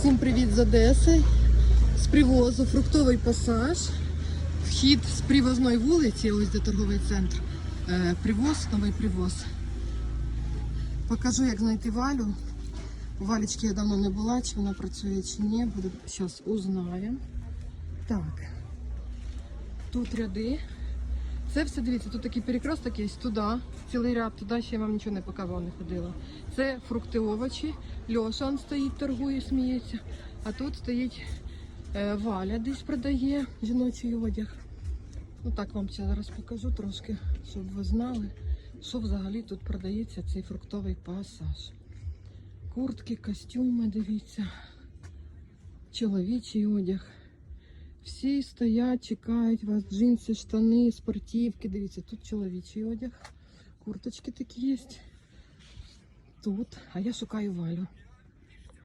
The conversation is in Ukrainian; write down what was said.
Всім привіт з Одеси. З привозу фруктовий пасаж. Вхід з привозної вулиці, ось де торговий центр. Е, Привоз, новий привоз. Покажу, як знайти Валю. У Валічки я давно не була, чи вона працює, чи ні. Буду зараз узнаємо. Так. Тут ряди. Це все, дивіться, тут такий перекресток є туди, цілий ряд, туди ще я вам нічого не показувала, не ходила. Це фрукти, овочі. Льоша стоїть, торгує, сміється. А тут стоїть е, Валя десь продає жіночий одяг. Ну так вам це зараз покажу трошки, щоб ви знали, що взагалі тут продається цей фруктовий пасаж. Куртки, костюми, дивіться, чоловічий одяг. Всі стоять, чекають вас, джинси, штани, спортивки. Дивіться, тут чоловічий одяг. Курточки такі є. Тут. А я шукаю Валю.